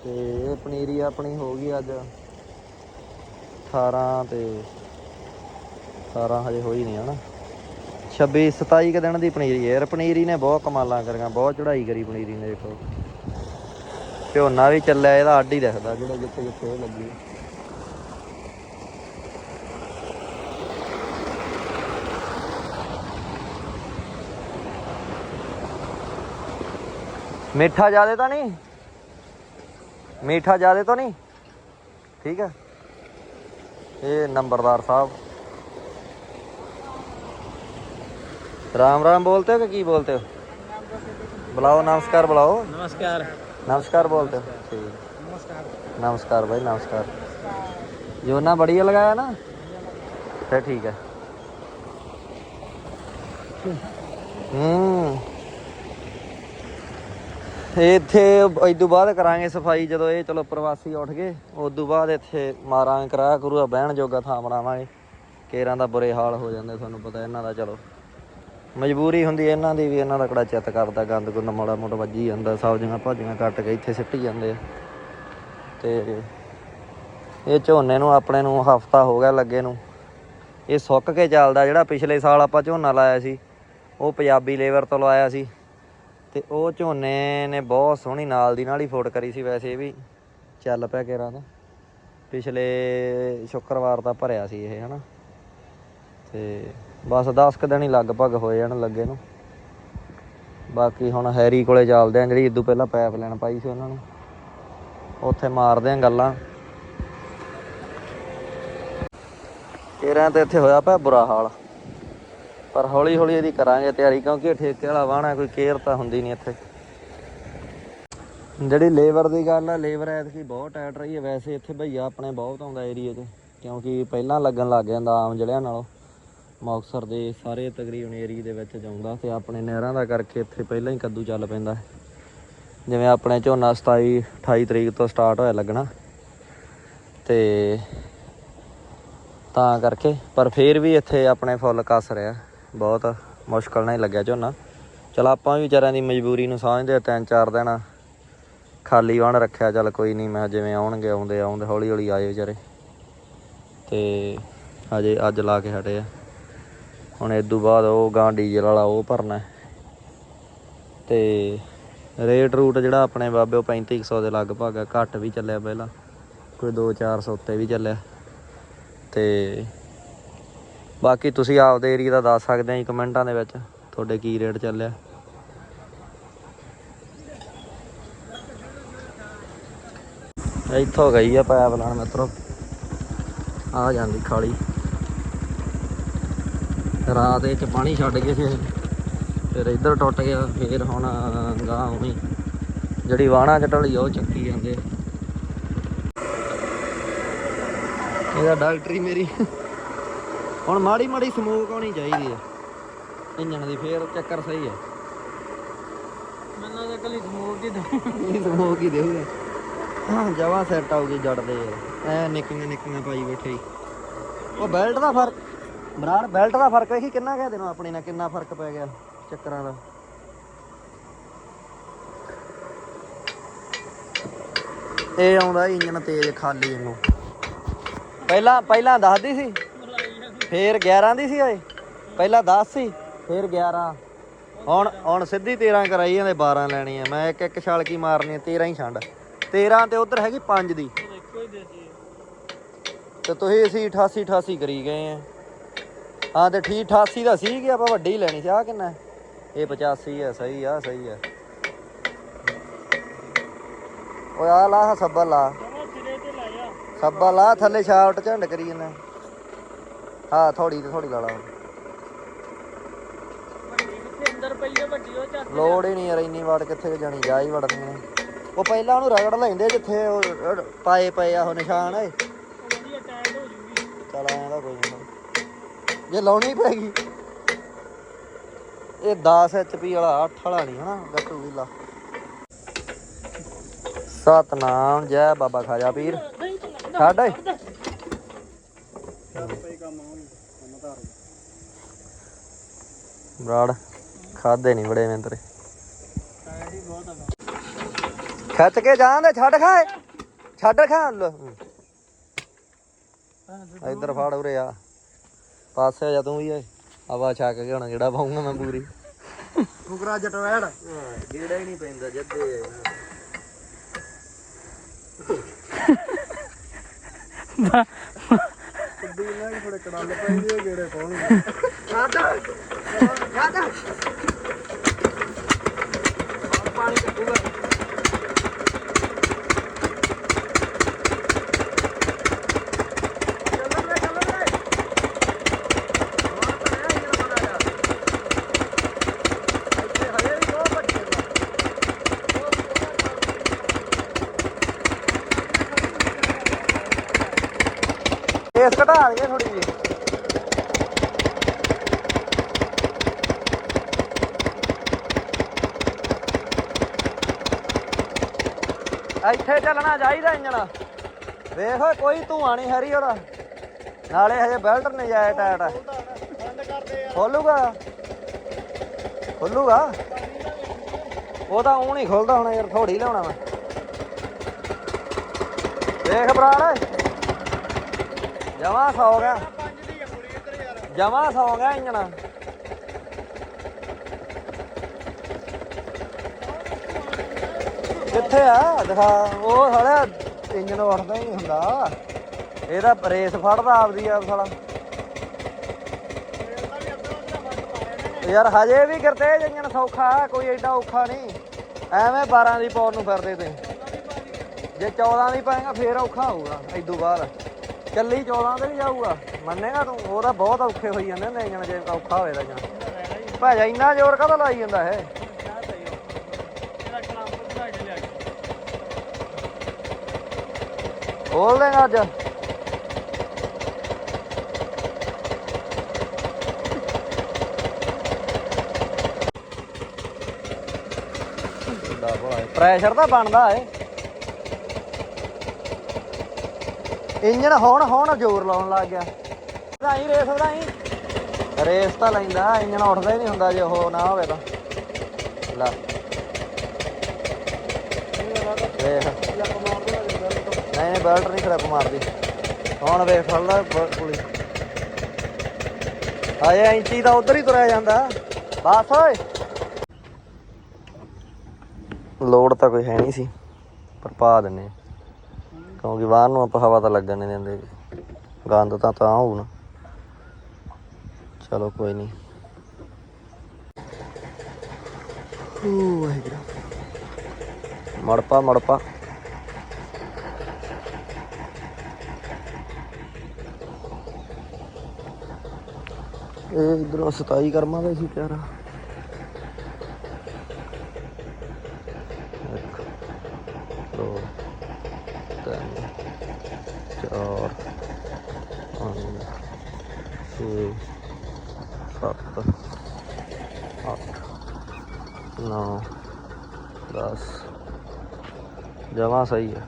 ਤੇ ਇਹ ਪਨੀਰੀ ਆਪਣੀ ਹੋ ਗਈ ਅੱਜ। 18 ਤੇ 17 ਹਜੇ ਹੋਈ ਨਹੀਂ ਹਨਾ। 26 27 ਕੁ ਦਿਨ ਦੀ ਪਨੀਰੀ ਹੈ ਯਾਰ। ਪਨੀਰੀ ਨੇ ਬਹੁਤ ਕਮਾਲਾਂ ਕਰੀਆਂ, ਬਹੁਤ ਚੜਾਈ ਕਰੀ ਪਨੀਰੀ ਨੇ, ਦੇਖੋ। ਝੋਨਾ ਵੀ ਚੱਲਿਆ, ਇਹਦਾ ਅੱਡ ਹੀ ਦਿਖਦਾ ਜਿਹੜਾ ਜਿੱਥੇ ਜਿੱਥੇ ਉਹ ਲੱਗੀ। ਮਿੱਠਾ ਜ਼ਿਆਦਾ ਤਾਂ ਨਹੀਂ? मीठा ज़्यादा तो नहीं? ठीक है। ये नंबरदार साहब। राम राम बोलते हो कि की बोलते हो? बुलाओ नमस्कार बुलाओ। नमस्कार। नमस्कार बोलते हो। ठीक। नमस्कार। भाई नमस्कार। जो ना बढ़िया लगाया ना? फिर ठीक है। हम्म। ਇੱਥੇ ਇਦੋਂ ਬਾਅਦ ਕਰਾਂਗੇ ਸਫ਼ਾਈ ਜਦੋਂ ਇਹ ਚਲੋ ਪ੍ਰਵਾਸੀ ਉੱਠ ਗਏ ਉਦੋਂ ਬਾਅਦ ਇੱਥੇ ਮਾਰਾਂਗੇ ਕਰਾ ਕਰੂਆ ਬਹਿਣ ਜੋਗਾ ਥਾਂ ਬਣਾਵਾਂਗੇ। ਕੇਰਾਂ ਦਾ ਬੁਰੇ ਹਾਲ ਹੋ ਜਾਂਦੇ, ਤੁਹਾਨੂੰ ਪਤਾ ਇਹਨਾਂ ਦਾ, ਚਲੋ। ਮਜਬੂਰੀ ਹੁੰਦੀ ਇਹਨਾਂ ਦੀ ਵੀ, ਇਹਨਾਂ ਦਾ ਕਿਹੜਾ ਚਿੱਤ ਕਰਦਾ, ਗੰਦ ਗੁੰਦ ਮਾੜਾ ਮੋਟਾ ਵੱਜੀ ਜਾਂਦਾ, ਸਬਜ਼ੀਆਂ ਭਾਜੀਆਂ ਕੱਟ ਕੇ ਇੱਥੇ ਸਿੱਟੀ ਜਾਂਦੇ ਆ। ਤੇ ਇਹ ਝੋਨੇ ਨੂੰ, ਆਪਣੇ ਨੂੰ ਹਫਤਾ ਹੋ ਗਿਆ ਲੱਗੇ ਨੂੰ। ਇਹ ਸੁੱਕ ਕੇ ਚੱਲਦਾ, ਜਿਹੜਾ ਪਿਛਲੇ ਸਾਲ ਆਪਾਂ ਝੋਨਾ ਲਾਇਆ ਸੀ, ਉਹ ਪੰਜਾਬੀ ਲੇਬਰ ਤੋਂ ਲਾਇਆ ਸੀ। ਤੇ ਉਹ ਝੋਨੇ ਨੇ ਬਹੁਤ ਸੋਹਣੀ ਨਾਲ ਦੀ ਨਾਲ ਹੀ ਫੋਟ ਕਰੀ ਸੀ ਵੈਸੇ ਵੀ। ਚੱਲ ਪਿਆ ਕੇਰਾਂ ਦਾ। ਪਿਛਲੇ ਸ਼ੁੱਕਰਵਾਰ ਦਾ ਭਰਿਆ ਸੀ ਇਹ, ਹਨਾ। ਤੇ ਬਸ 10 ਕੁ ਦਿਨ ਹੀ ਲਗਭਗ ਹੋਏ ਜਾਣ ਲੱਗੇ ਨੂੰ। ਬਾਕੀ ਹੁਣ ਹੈਰੀ ਕੋਲੇ ਚੱਲਦੇ ਆ, ਜਿਹੜੀ ਇਦੋਂ ਪਹਿਲਾਂ ਪਾਈਪ ਲੈਣ ਪਾਈ ਸੀ ਉਹਨਾਂ ਨੂੰ। ਉੱਥੇ ਮਾਰਦੇ ਆ ਗੱਲਾਂ। ਕੇਰਾਂ ਤੇ ਇੱਥੇ ਹੋਇਆ ਪਿਆ ਬੁਰਾ ਹਾਲ। ਪਰ ਹੌਲੀ ਹੌਲੀ ਇਹਦੀ ਕਰਾਂਗੇ ਤਿਆਰੀ, ਕਿਉਂਕਿ ਠੇਕੇ ਵਾਲਾ ਵਾਹਣਾ ਕੋਈ ਕੇਅਰ ਤਾਂ ਹੁੰਦੀ ਨਹੀਂ ਇੱਥੇ। ਜਿਹੜੀ ਲੇਬਰ ਦੀ ਗੱਲ ਆ, ਲੇਬਰ ਐਤਕੀ ਬਹੁਤ ਟਾਈਟ ਰਹੀ ਹੈ। ਵੈਸੇ ਇੱਥੇ ਭਈਆ ਆਪਣੇ ਬਹੁਤ ਆਉਂਦਾ ਏਰੀਆ 'ਚ, ਕਿਉਂਕਿ ਪਹਿਲਾਂ ਲੱਗਣ ਲੱਗ ਜਾਂਦਾ ਆਮ ਜ਼ਿਲ੍ਹਿਆਂ ਨਾਲੋਂ। ਮੁਕਤਸਰ ਦੇ ਸਾਰੇ ਤਕਰੀਬਨ ਏਰੀਆ ਦੇ ਵਿੱਚ ਜਾਉਂਦਾ ਤੇ ਆਪਣੇ ਨਹਿਰਾਂ ਦਾ ਕਰਕੇ ਇੱਥੇ ਪਹਿਲਾਂ ਹੀ ਕੱਦੂ ਚੱਲ ਪੈਂਦਾ ਜਿਵੇਂ ਆਪਣੇ ਝੋਨਾ 27 28 ਤਰੀਕ ਤੋਂ ਸਟਾਰਟ ਹੋਇਆ ਲੱਗਣਾ। ਤੇ ਤਾਂ ਕਰਕੇ, ਪਰ ਫੇਰ ਵੀ ਇੱਥੇ ਆਪਣੇ ਫੁੱਲ ਕੱਸ ਰਿਹਾ। ਬਹੁਤ ਮੁਸ਼ਕਲ ਨਾਲ ਹੀ ਲੱਗਿਆ ਝੋਨਾ। ਚਲ ਆਪਾਂ ਵੀ ਵਿਚਾਰਿਆਂ ਦੀ ਮਜਬੂਰੀ ਨੂੰ ਸਮਝਦੇ ਆ, ਤਿੰਨ ਚਾਰ ਦਿਨ ਖਾਲੀ ਵਾਣ ਰੱਖਿਆ, ਚੱਲ ਕੋਈ ਨਹੀਂ ਮੈਂ ਜਿਵੇਂ ਆਉਣਗੇ, ਆਉਂਦੇ ਆਉਂਦੇ ਹੌਲੀ ਹੌਲੀ ਆਏ ਵਿਚਾਰੇ। ਤੇ ਹਜੇ ਅੱਜ ਲਾ ਕੇ ਹਟੇ ਆ। ਹੁਣ ਇਸ ਤੋਂ ਬਾਅਦ ਉਹ ਗਾਂ ਡੀਜ਼ਲ ਵਾਲਾ ਉਹ ਭਰਨਾ। ਹੈ। ਤੇ ਰੇਟ ਰੂਟ ਜਿਹੜਾ ਆਪਣੇ ਬਾਬੇ, ਉਹ 3500 ਦੇ ਲਗਭਗ ਆ, ਘੱਟ ਵੀ ਚੱਲਿਆ ਪਹਿਲਾਂ। ਕੋਈ 2-400 ਉੱਤੇ ਵੀ ਚੱਲਿਆ। ਤੇ ਬਾਕੀ ਤੁਸੀਂ ਆਪਦੇ ਏਰੀਆ ਦਾ ਦੱਸ ਸਕਦੇ ਆ ਜੀ ਕਮੈਂਟਾਂ ਦੇ ਵਿੱਚ, ਤੁਹਾਡੇ ਕੀ ਰੇਟ ਚੱਲਿਆ। ਇੱਥੋਂ ਗਈ ਆ ਪਾਇਪ ਲਾਣ ਮਿੱਤਰੋ। ਆ ਜਾਂਦੀ ਖਾਲੀ। ਰਾਤ ਇਹ ਚ ਪਾਣੀ ਛੱਡ ਗਏ ਸੀ। ਫਿਰ ਇੱਧਰ ਟੁੱਟ ਗਿਆ, ਫਿਰ ਹੁਣ ਗਾਂ ਉਹੀ ਜਿਹੜੀ ਵਾਣਾ ਚ ਢਲੀ ਉਹ ਚੱਕੀ ਜਾਂਦੇ। ਇਹਦਾ ਡਾਕਟਰੀ ਮੇਰੀ। ਹੁਣ ਮਾੜੀ ਮਾੜੀ ਸਮੋਕ ਆਉਣੀ ਚਾਹੀਦੀ ਹੈ ਇੰਜਣ ਦੀ ਫੇਰ ਚੱਕਰ ਸਹੀ ਹੈ ਮੈਨੂੰ ਤਾਂ ਕੱਲੀ ਸਮੋਕ ਦੀ ਦਮ ਇਹ ਸਮੋਕ ਹੀ ਦੇਊਗਾ। ਜਵਾ ਸੈੱਟ ਆਉਗੀ ਜੜਦੇ ਯਾਰ ਐ ਨਿੱਕੀਆਂ ਨਿੱਕੀਆਂ ਪਾਈ ਬੈਠੇ। ਉਹ ਬੈਲਟ ਦਾ ਫ਼ਰਕ ਬਰਾੜ ਬੈਲਟ ਦਾ ਫ਼ਰਕ ਵੇਖੀ ਕਿੰਨਾ ਕਹਿ ਦੇਣਾ ਆਪਣੇ ਨਾਲ ਕਿੰਨਾ ਫ਼ਰਕ ਪੈ ਗਿਆ ਚੱਕਰਾਂ ਦਾ। ਇਹ ਆਉਂਦਾ ਇੰਜਨ ਤੇਜ਼ ਖਾਲੀ ਇਹਨੂੰ ਪਹਿਲਾਂ ਪਹਿਲਾਂ ਦੱਸਦੀ ਸੀ ਫੇਰ 11 ਦੀ ਸੀ ਓਏ। ਪਹਿਲਾਂ 10 ਸੀ, ਫੇਰ 11 ਹੁਣ ਹੁਣ ਸਿੱਧੀ 13 ਕਰਾਈ ਜਾਂਦੇ 12 ਲੈਣੀ ਆ। ਮੈਂ ਇੱਕ ਇੱਕ ਛਾਲਕੀ ਮਾਰਨੀ ਆ 13 ਹੀ ਛੰਡ। 13 ਤੇ ਉਧਰ ਹੈਗੀ 5 ਦੀ। ਤੇ ਤੁਸੀਂ ਅਸੀਂ 88 88 ਕਰੀ ਗਏ ਆ। ਹਾਂ, ਤੇ ਠੀਕ 88 ਦਾ ਸੀ ਕਿ ਆਪਾਂ ਵੱਡੀ ਲੈਣੀ ਸੀ? ਆ ਕਿੰਨਾ ਇਹ 85 ਆ, ਸਹੀ ਆ ਸਹੀ ਆ। ਓਏ ਆ ਲਾ ਸੱਬਾ ਲਾ। ਸੱਬਾ ਲਾ, ਥੱਲੇ ਸ਼ਾਫਟ ਝੰਡ ਕਰੀ ਜਾਂਦਾ। ਹਾਂ ਥੋੜੀ ਤੇ ਥੋੜੀ ਲਾ ਲਾ। ਕਿੱਥੇ ਅੰਦਰ ਪਈ ਹੈ ਵੱਡੀ ਉਹ ਚੱਕ ਲੋੜ ਹੀ ਨਹੀਂ ਯਾਰ, ਇੰਨੀ ਵਾਟ ਕਿੱਥੇ ਜਾਣੀ, ਜਾ ਹੀ ਵੜਨੀ ਨੇ ਉਹ ਪਹਿਲਾਂ ਉਹਨੂੰ ਰਗੜ ਲੈਂਦੇ ਜਿੱਥੇ ਉਹ ਰ- ਪਾਏ ਪਏ ਆ, ਉਹ ਨਿਸ਼ਾਨ ਏ ਉਹ ਵਧੀਆ ਹੋ ਜੂਗੀ ਚਲ ਐਂ ਦਾ ਕੋਈ ਨਹੀਂ ਜੇ ਲਾਉਣੀ ਪੈਗੀ। ਇਹ 10 ਐਚਪੀ ਵਾਲਾ 8 ਵਾਲਾ ਨਹੀਂ ਹਨਾ, ਗੱਟੂ ਵੀ ਲਾ ਸਤਨਾਮ, ਜੈ ਬਾਬਾ ਖਾਜਾ ਪੀਰ। ਨਹੀਂ ਤੂੰ ਛੱਡ ਓਏ ਪਈ ਕੰਮ ਆਉਣ ਕੰਮ ਧਾਰ ਬਰਾੜ ਖਾਦੇ ਨਹੀਂ ਬੜੇ ਮੈਂ ਤੇਰੇ। ਖਿੱਚ ਕੇ ਜਾਂਦੇ ਛੱਡ ਖਾਏ ਛੱਡ ਖਾ ਲੈ। ਇੱਧਰ ਫੜ ਉਰੇ ਆ। ਪਾਸੇ ਜਾ ਤੂੰ ਵੀ ਓਏ। ਹਵਾ ਛੱਕ ਕੇ ਹੁਣ ਜਿਹੜਾ ਪਾਉਂਗਾ ਮੈਂ ਪੂਰੀ। ਫੁਕਰਾ ਜਟਵੈੜ ਜਿਹੜਾ ਹੀ ਨਹੀਂ ਪੈਂਦਾ ਜੱਦੇ। ਕੁੱਦੀ ਨਾਲ ਥੋੜੇ ਕੜਾਲ ਪੈਂਦੀ ਹੈ ਗੇੜੇ ਪਾਉਣਗੇ ਪਾਣੀ ਕੱਟੂਗਾ ਇਸ ਘਟਾ ਦਈਏ ਥੋੜੀ ਜੀ ਇੱਥੇ ਚੱਲਣਾ ਚਾਹੀਦਾ ਇੰਜਣ। ਵੇਖ ਓਏ, ਕੋਈ ਧੂਆਂ ਨਹੀਂ ਹਰੀ ਉਹਦਾ। ਨਾਲੇ ਹਜੇ ਬੈਲਟ ਨਹੀਂ ਜਾਇਆ ਟਾਇਟ ਖੋਲੂਗਾ? ਖੋਲੂਗਾ? ਉਹ ਤਾਂ ਉਹ ਨਹੀਂ ਖੁੱਲਦਾ ਹੁਣ ਯਾਰ ਥੋੜੀ ਲਿਆਉਣਾ ਮੈਂ। ਦੇਖ ਬਰਾੜ ਜਮਾ ਸੌ ਗਿਆ ਜਮਾ ਸੌ ਗਿਆ ਇੰਜਣ। ਕਿੱਥੇ ਆ? ਦਿਖਾ। ਉਹ ਸਾਲਾ ਇੰਜਣ ਵੜਦਾ ਹੀ ਨਹੀਂ ਹੁੰਦਾ। ਇਹਦਾ ਰੇਸ ਫੜਦਾ ਆਪਦੀ ਆਪ ਸਾਲਾ। ਯਾਰ ਹਜੇ ਵੀ ਕਰਤੇ ਇੰਜਣ ਸੌਖਾ, ਕੋਈ ਐਡਾ ਔਖਾ ਨਹੀਂ। ਐਵੇਂ 12 ਦੀ ਪੌੜ ਨੂੰ ਫਿਰਦੇ ਤੇ। ਜੇ 14 ਦੀ ਪਾਏਗਾ, ਫੇਰ ਔਖਾ ਹੋਊਗਾ ਇਦੋਂ ਬਾਅਦ। ਚੱਲੀ 14 ਤੇ ਵੀ ਜਾਊਗਾ। ਮੰਨੇਗਾ ਤੂੰ? ਉਹਦਾ ਬਹੁਤ ਔਖੇ ਹੋਈ ਜਾਂਦੇ ਨੇ ਇੰਜਣ ਜੇ ਔਖਾ ਹੋਏ ਤਾਂ ਜਾਂ। ਭਾਜਾ ਇੰਨਾ ਜ਼ੋਰ ਕਦੋਂ ਲਾਈ ਜਾਂਦਾ ਇਹ? ਖੋਲ ਦੇਗਾ ਅੱਜ। ਪ੍ਰੈਸ਼ਰ ਤਾਂ ਬਣਦਾ ਏ ਇੰਜਨ ਹੁਣ ਹੁਣ ਜ਼ੋਰ ਲਾਉਣ ਲੱਗ ਗਿਆ। ਵਧਾਈ ਰੇਸ ਵਧਾਈ ਰੇਸ ਤਾਂ ਲੈਂਦਾ ਇੰਜਨ ਉੱਠਦਾ ਹੀ ਨਹੀਂ ਹੁੰਦਾ ਜੇ ਉਹ ਨਾ ਹੋਵੇ ਤਾਂ। ਲੈ। ਵੇਖ ਨਹੀਂ ਨਹੀਂ ਬੈਲਟ ਨਹੀਂ ਖਰਾਬ ਮਾਰਦੀ। ਹੁਣ ਵੇਖ ਫੜਦਾ ਪੁਲੀ ਆਏ ਇੰਚੀ ਦਾ ਉਧਰ ਹੀ ਤੁਰਿਆ ਜਾਂਦਾ। ਬਸ ਓਏ। ਲੋਡ ਤਾਂ ਕੋਈ ਹੈ ਨਹੀਂ ਸੀ ਪਰ ਪਾ ਦਿੰਨੇ। ਕਿਉਂਕਿ ਬਾਹਰ ਨੂੰ ਆਪਾਂ ਹਵਾ ਤਾਂ ਲੱਗਣ ਨਹੀਂ ਦਿੰਦੇ। ਗੰਦ ਤਾਂ ਤਾਂ ਹੋਊ ਨਾ। ਚਲੋ ਕੋਈ ਨਹੀਂ। ਓ ਵਾਹਿਗੁਰੂ ਮੜਪਾ ਮੜਪਾ। ਇਹ ਇਧਰੋਂ 27 ਕਰਮਾਂ ਦਾ ਸੀ ਪਿਆਰਾ ਇੱਕ ਦੋ ਤਿੰਨ ਚਾਰ ਪੰਜ, ਛੇ, ਸੱਤ, ਅੱਠ, ਨੌ, ਦਸ। ਜਮਾ ਸਹੀ ਹੈ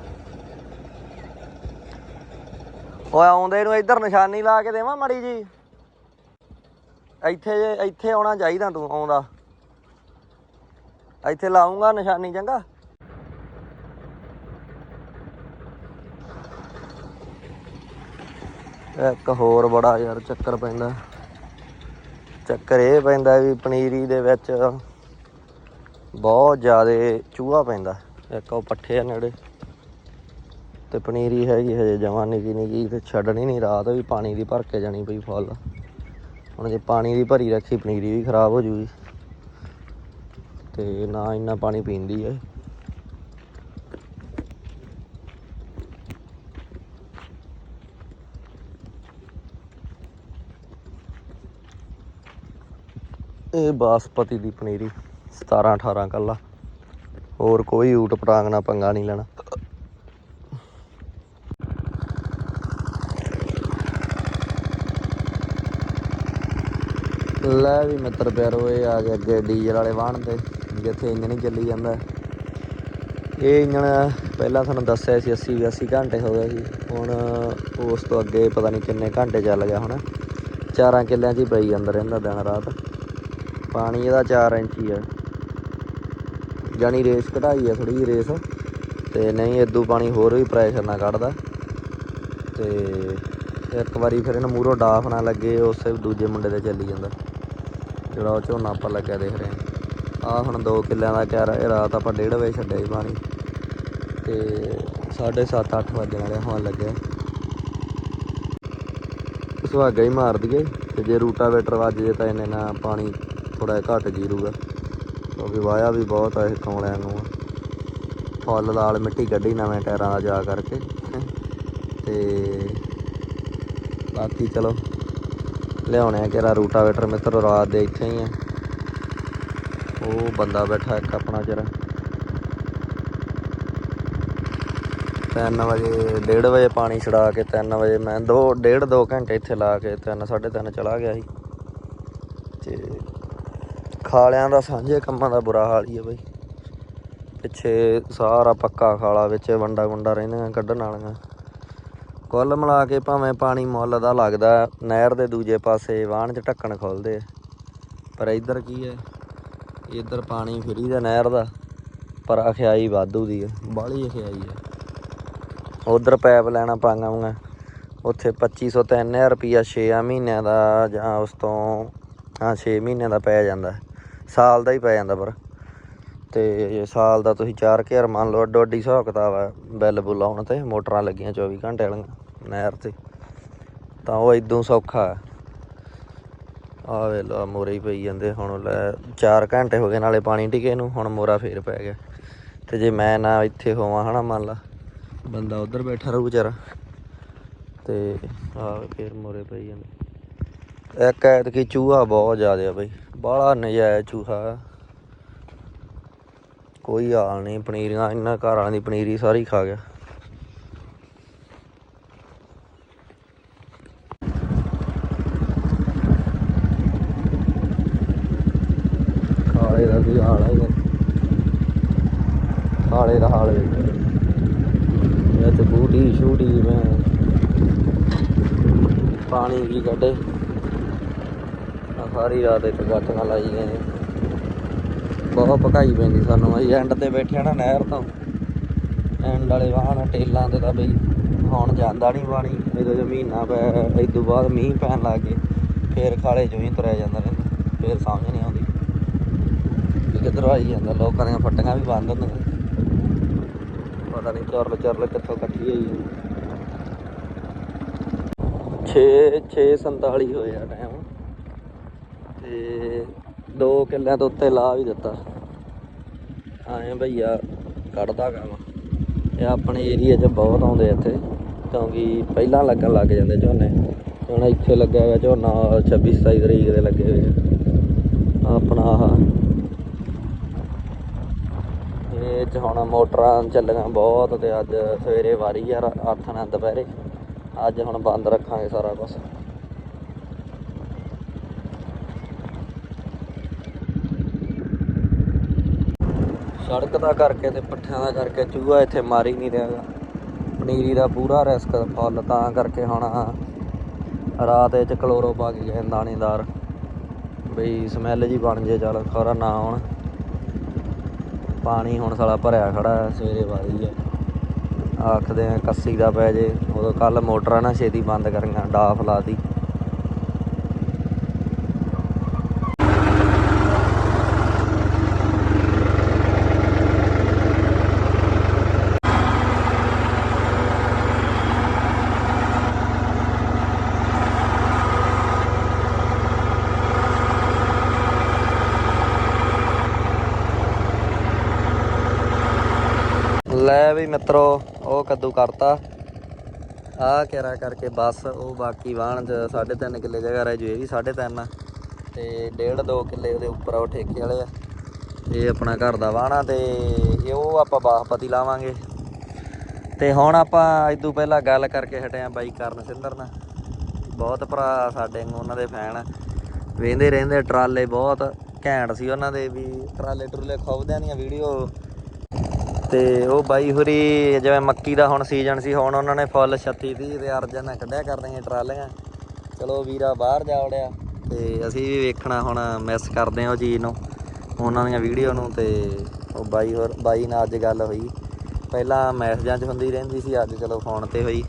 ਓਏ, ਆਉਂਦੇ ਨੂੰ ਇੱਧਰ ਨਿਸ਼ਾਨੀ ਲਾ ਕੇ ਦੇਵਾਂ ਮੜੀ ਜੀ? ਇੱਥੇ ਇੱਥੇ ਆਉਣਾ ਚਾਹੀਦਾ ਤੂੰ, ਆਉਂਦਾ। ਇੱਥੇ ਲਾਉਂਗਾ ਨਿਸ਼ਾਨੀ, ਚੰਗਾ? ਇੱਕ ਹੋਰ ਬੜਾ ਯਾਰ ਚੱਕਰ ਪੈਂਦਾ। ਚੱਕਰ ਇਹ ਪੈਂਦਾ ਵੀ ਪਨੀਰੀ ਦੇ ਵਿੱਚ ਬਹੁਤ ਜ਼ਿਆਦਾ ਚੂਹਾ ਪੈਂਦਾ। ਇੱਕ ਉਹ ਪੱਠੇ ਆ ਨੇੜੇ। ਤੇ ਪਨੀਰੀ ਹੈਗੀ ਹਜੇ ਜਮਾਂ ਨਿੱਕੀ ਨਿੱਕੀ ਤੇ ਛੱਡਣੀ ਨਹੀਂ, ਰਾਤ ਵੀ ਪਾਣੀ ਦੀ ਭਰ ਕੇ ਜਾਣੀ ਪਈ ਫੁੱਲ। ਹੁਣ ਜੇ ਪਾਣੀ ਦੀ ਭਰੀ ਰੱਖੀ, ਪਨੀਰੀ ਵੀ ਖਰਾਬ ਹੋ ਜੂਗੀ। ਤੇ ਨਾ ਇੰਨਾ ਪਾਣੀ ਪੀਂਦੀ ਹੈ ਇਹ ਬਾਸਪਤੀ ਦੀ ਪਨੀਰੀ 17 18 ਕੱਲਾ। ਹੋਰ ਕੋਈ ਊਟ ਪਟਾਂਗ ਨਾਲ ਪੰਗਾ ਨਹੀਂ ਲੈਣਾ। ਲੈ ਵੀ ਮਿੱਤਰ ਪਿਆਰੋ, ਇਹ ਆ ਗਿਆ ਅੱਗੇ ਡੀਜ਼ਲ ਵਾਲੇ ਵਾਹਣ ਤੇ, ਜਿੱਥੇ ਇੰਜਨ ਹੀ ਚੱਲੀ ਜਾਂਦਾ। ਇਹ ਇੰਜਨ ਪਹਿਲਾਂ ਤੁਹਾਨੂੰ ਦੱਸਿਆ ਸੀ 80 82 ਘੰਟੇ ਹੋ ਗਏ ਸੀ। ਹੁਣ ਉਸ ਤੋਂ ਅੱਗੇ ਪਤਾ ਨਹੀਂ ਕਿੰਨੇ ਘੰਟੇ ਚੱਲ ਗਿਆ ਹੁਣ। ਚਾਰਾਂ ਕਿੱਲਿਆਂ 'ਚ ਹੀ ਪਈ ਜਾਂਦਾ ਰਹਿੰਦਾ ਦਿਨ ਰਾਤ। ਪਾਣੀ ਇਹਦਾ 4 ਇੰਚ ਹੀ ਆ। ਜਾਣੀ ਰੇਸ ਘਟਾਈ ਆ ਥੋੜੀ ਜਿਹੀ ਰੇਸ। ਤੇ ਨਹੀਂ ਇਦੋਂ ਪਾਣੀ ਹੋਰ ਵੀ ਪ੍ਰੈਸ਼ਰ ਨਾਲ ਕੱਢਦਾ। ਤੇ ਇੱਕ ਵਾਰੀ ਫਿਰ ਇਹਨਾਂ ਮੂਹਰੋਂ ਡਾਫ ਨਾ ਲੱਗੇ, ਉਸੇ ਦੂਜੇ ਮੁੰਡੇ ਤੇ ਚੱਲੀ ਜਾਂਦਾ। ਜਿਹੜਾ ਉਹ ਝੋਨਾ ਆਪਾਂ ਲੱਗਿਆ ਦੇਖ ਰਹੇ ਆ ਆਹ ਹੁਣ 2 ਕਿੱਲਿਆਂ ਦਾ ਕਹਿ ਰਿਹਾ ਰਾਤ ਆਪਾਂ 1:30 ਵਜੇ ਛੱਡਿਆ ਜੀ ਪਾਣੀ। ਤੇ 7:30 8 ਵਜੇ ਵਾਲੇ ਹੁਣ ਲੱਗਿਆ ਸੁਹਾਗਾ ਹੀ ਮਾਰ ਦਈਏ। ਤੇ ਜੇ ਰੂਟਾਵੇਟਰ ਵੱਜ ਜੇ ਤਾਂ ਇਹਨੇ ਨਾ ਪਾਣੀ ਥੋੜਾ ਜਿਹਾ ਘੱਟ ਜੀਰੂਗਾ ਕਿਉਂਕਿ ਵਾਇਆ ਵੀ ਬਹੁਤ ਆ ਇਹ ਕੌਲਿਆਂ ਨੂੰ। ਫੁੱਲ ਲਾਲ ਮਿੱਟੀ ਕੱਢੀ ਨਵੇਂ ਟਾਇਰਾਂ ਦਾ ਜਾ ਕਰਕੇ। ਤੇ ਬਾਕੀ ਚਲੋ, ਲਿਆਉਣੇ ਆ ਕਿਹੜਾ ਰੂਟਾਵੇਟਰ ਮਿੱਤਰ, ਰਾਤ ਦੇ ਇੱਥੇ ਹੀ ਆ। ਉਹ ਬੰਦਾ ਬੈਠਾ ਇੱਕ ਆਪਣਾ ਜਰਾ। 3 ਵਜੇ 1:30 ਵਜੇ ਪਾਣੀ ਛੜਾ ਕੇ 3 ਵਜੇ ਮੈਂ 2 1.5 2 ਘੰਟੇ ਇੱਥੇ ਲਾ ਕੇ 3 3:30 ਚਲਾ ਗਿਆ ਸੀ। ਖਾਲਿਆਂ ਦਾ ਸਾਂਝੇ ਕੰਮਾਂ ਦਾ ਬੁਰਾ ਹਾਲ ਹੀ ਹੈ ਬਈ। ਪਿੱਛੇ ਸਾਰਾ ਪੱਕਾ ਖਾਲਾ ਵਿੱਚ ਵੰਡਾ ਗੁੰਡਾ ਰਹਿੰਦੀਆਂ, ਕੱਢਣ ਵਾਲੀਆਂ। ਕੁੱਲ ਮਿਲਾ ਕੇ ਭਾਵੇਂ ਪਾਣੀ ਮੁੱਲ ਦਾ ਲੱਗਦਾ, ਨਹਿਰ ਦੇ ਦੂਜੇ ਪਾਸੇ ਵਾਹਣ 'ਚ ਢੱਕਣ ਖੋਲਦੇ ਪਰ ਇੱਧਰ ਕੀ ਹੈ? ਇੱਧਰ ਪਾਣੀ ਫਰੀ ਦਾ ਨਹਿਰ ਦਾ, ਪਰ ਅਖਿਆਈ ਵਾਧੂ ਦੀ ਹੈ ਬਾਹਲੀ ਅਖਿਆਈ ਹੈ ਉਧਰ ਪੈਪ ਲੈਣਾ ਪਾਂਗਾ ਮੈਂ ਉੱਥੇ 2500 3000 ਰੁਪਿਆ 6 ਮਹੀਨਿਆਂ ਦਾ ਜਾਂ ਉਸ ਤੋਂ, ਹਾਂ 6 ਮਹੀਨਿਆਂ ਦਾ ਪੈ ਜਾਂਦਾ। ਸਾਲ ਦਾ ਹੀ ਪੈ ਜਾਂਦਾ ਪਰ। ਤੇ ਜੇ ਸਾਲ ਦਾ ਤੁਸੀਂ 4000 ਮੰਨ ਲਓ, ਅੱਡੋ ਅੱਡੀ ਹਿਸਾਬ ਕਿਤਾਬ ਹੈ ਬਿੱਲ ਬੁੱਲ ਆਉਣ ਤੇ ਮੋਟਰਾਂ ਲੱਗੀਆਂ 24 ਘੰਟੇ ਵਾਲੀਆਂ ਨਹਿਰ ਤੇ। ਤਾਂ ਉਹ ਇਦੋਂ ਸੌਖਾ ਆ। ਵੇ ਲੋ ਮੋਰੇ ਹੀ ਪਈ ਜਾਂਦੇ ਹੁਣ ਲੈ 4 ਘੰਟੇ ਹੋ ਗਏ ਨਾਲੇ ਪਾਣੀ ਟਿਕੇ ਨੂੰ, ਹੁਣ ਮੋਰਾ ਫੇਰ ਪੈ ਗਿਆ। ਤੇ ਜੇ ਮੈਂ ਨਾ ਇੱਥੇ ਹੋਵਾਂ ਹਨਾ ਮੰਨ ਲਾ, ਬੰਦਾ ਉਧਰ ਬੈਠਾ ਰਹੂ ਵਿਚਾਰਾ। ਤੇ ਆ ਫੇਰ ਮੋਰੇ ਪਈ ਜਾਂਦੇ। ਇੱਕ ਐਤਕੀ ਚੂਹਾ ਬਹੁਤ ਜ਼ਿਆਦਾ ਬਈ। ਬਾਹਲਾ ਨਜਾਇਜ਼ ਚੂਹਾ ਕੋਈ ਹਾਲ ਨਹੀਂ, ਪਨੀਰੀਆਂ ਇਹਨਾਂ ਘਰਾਂ ਦੀ ਪਨੀਰੀ ਸਾਰੀ ਖਾ ਗਿਆ ਖਾਲੇ ਦਾ ਵੀ ਹਾਲ ਹੈ ਇਹਦਾ। ਖਾਲੇ ਦਾ ਹਾਲ ਹੈ ਇਹ ਤੇ ਬੂਟੀ ਸ਼ੂਟੀ ਮੈਂ ਪਾਣੀ ਵੀ ਕੱਢੇ ਆਹ ਸਾਰੀ ਰਾਤ ਇੱਕ ਗੱਠ ਲਾਈ ਗਏ ਬਹੁਤ ਪਕਾਈ ਪੈਂਦੀ ਸਾਨੂੰ। ਅਸੀਂ ਐਂਡ ਤੇ ਬੈਠੇ ਨਾ ਨਹਿਰ ਤੋਂ। ਐਂਡ ਵਾਲੇ ਵਾਹਣ ਟੇਲਾਂ ਤੇ ਤਾਂ ਬਈ ਹੁਣ ਜਾਂਦਾ ਨਹੀਂ ਪਾਣੀ। ਇਹਦਾ ਜੋ ਮਹੀਨਾ ਪੈ, ਇਸ ਬਾਅਦ ਮੀਂਹ ਪੈਣ ਲੱਗ ਗਏ। ਫੇਰ ਖਾਲੇ ਚੋਂ ਹੀ ਤੁਰਿਆ ਜਾਂਦਾ ਰਹਿੰਦਾ। ਫੇਰ ਸਮਝ ਨਹੀਂ ਆਉਂਦੀ। ਵੀ ਕਿੱਧਰੋਂ ਆਈ ਜਾਂਦਾ। ਲੋਕਾਂ ਦੀਆਂ ਫੱਟੀਆਂ ਵੀ ਬੰਦ ਹੁੰਦੀਆਂ ਪਤਾ ਨਹੀਂ ਚਰਲ ਚਰਲ ਕਿੱਥੋਂ ਇਕੱਠੀ ਹੋਈ 6 6:47 ਹੋਇਆ ਟਾਈਮ ਤੇ ਦੋ ਕਿੱਲਿਆਂ ਤੋਂ ਉੱਤੇ ਲਾ ਵੀ ਦਿੱਤਾ। ਆਏ ਭਈਆ ਕੱਢਦਾ ਕੰਮ। ਇਹ ਆਪਣੇ ਏਰੀਆ 'ਚ ਬਹੁਤ ਆਉਂਦੇ ਇੱਥੇ, ਕਿਉਂਕਿ ਪਹਿਲਾਂ ਲੱਗਣ ਲੱਗ ਜਾਂਦੇ ਝੋਨੇ। ਹੁਣ ਇੱਥੇ ਲੱਗਿਆ ਹੋਇਆ ਝੋਨਾ 26 27 ਤਰੀਕ ਦੇ ਲੱਗੇ ਹੋਏ ਆ। ਆਪਣਾ ਆਹ। ਇਹ 'ਚ ਹੁਣ ਮੋਟਰਾਂ ਚੱਲੀਆਂ ਬਹੁਤ ਤੇ ਅੱਜ ਸਵੇਰੇ ਵਾਰੀ ਯਾਰ ਅੱਠ ਨਾਲ ਦੁਪਹਿਰੇ। ਅੱਜ ਹੁਣ ਬੰਦ ਰੱਖਾਂਗੇ ਸਾਰਾ ਕੁਝ ਸੜਕ ਦਾ ਕਰਕੇ ਤੇ ਪੱਠਿਆਂ ਦਾ ਕਰਕੇ ਚੂਹਾ ਇੱਥੇ ਮਾਰ ਹੀ ਨਹੀਂ ਰਿਹਾਗਾ ਪਨੀਰੀ ਦਾ ਪੂਰਾ ਰਿਸਕ ਫੁੱਲ, ਤਾਂ ਕਰਕੇ ਹੁਣ ਰਾਤ ਵਿੱਚ ਕਲੋਰੋ ਪਾ ਕੇ ਗਏ ਦਾਣੇਦਾਰ। ਬਈ ਸਮੈਲ ਜੀ ਬਣ ਜੇ, ਚੱਲ ਖਰਾ ਨਾ ਆਉਣ। ਪਾਣੀ ਹੁਣ ਸਾਲਾ ਭਰਿਆ ਖੜਾ ਸਵੇਰੇ ਵਾਰੀ ਹੈ ਆਖਦੇ ਆ, ਕੱਸੀ ਦਾ ਪੈ ਜੇ। ਉਦੋਂ ਕੱਲ ਮੋਟਰਾਂ ਨਾ ਛੇਤੀ ਬੰਦ ਕਰੀਆਂ, ਡਾਫ ਲਾਤੀ ਲੈ ਵੀ ਮਿੱਤਰੋ, ਉਹ ਕੱਦੂ ਕਰਤਾ। ਆ ਕਿਹੜਾ ਕਰਕੇ ਬਸ, ਉਹ ਬਾਕੀ ਵਾਹਣ ਚ 3.5 ਕਿੱਲੇ ਜਗ੍ਹਾ ਰਹਿ ਜੂ, ਇਹ ਵੀ 3.5 ਆ ਤੇ 1.5 2 ਕਿੱਲੇ ਉਹਦੇ ਉੱਪਰ ਉਹ ਠੇਕੇ ਵਾਲੇ ਆ। ਇਹ ਆਪਣਾ ਘਰ ਦਾ ਵਾਹਣਾ ਤੇ ਇਹ ਉਹ ਆਪਾਂ ਬਾਸਪਤੀ ਲਾਵਾਂਗੇ। ਤੇ ਹੁਣ ਆਪਾਂ ਇਦੋਂ ਪਹਿਲਾਂ ਗੱਲ ਕਰਕੇ ਹਟੇ ਆ ਬਾਈ ਕਰਨ ਸਿੰਦਰ ਨਾਲ। ਬਹੁਤ ਭਰਾ ਸਾਡੇ ਉਹਨਾਂ ਦੇ ਫੈਨ ਵੇਂਦੇ ਰਹਿੰਦੇ ਟਰਾਲੇ ਬਹੁਤ ਘੈਂਟ ਸੀ ਉਹਨਾਂ ਦੇ ਵੀ। ਟਰਾਲੇ ਟਰੂਲੇ ਖੋਬਦਿਆਂ ਦੀਆਂ ਵੀਡੀਓ ਤੇ ਉਹ ਬਾਈ ਹੁਰੀ ਜਿਵੇਂ ਮੱਕੀ ਦਾ ਹੁਣ ਸੀਜ਼ਨ ਸੀ, ਹੁਣ ਉਹਨਾਂ ਨੇ ਫੁੱਲ 36 30 ਤੇ ਅਰਜਨ ਨਾਲ ਕੱਢਿਆ ਕਰਦੀਆਂ ਟਰਾਲੀਆਂ। ਚਲੋ ਵੀਰਾ ਬਾਹਰ ਜਾ ਵੜਿਆ ਤੇ ਅਸੀਂ ਵੀ ਵੇਖਣਾ ਹੁਣ ਮਿਸ ਕਰਦੇ ਹਾਂ ਉਹ ਚੀਜ਼ ਨੂੰ, ਉਹਨਾਂ ਦੀਆਂ ਵੀਡੀਓ ਨੂੰ ਤੇ ਉਹ ਬਾਈ ਹੋਰ, ਬਾਈ ਨਾਲ ਅੱਜ ਗੱਲ ਹੋਈ। ਪਹਿਲਾਂ ਮੈਸੇਜਾਂ 'ਚ ਹੁੰਦੀ ਰਹਿੰਦੀ ਸੀ, ਅੱਜ ਚਲੋ ਫੋਨ ਤੇ ਹੋਈ।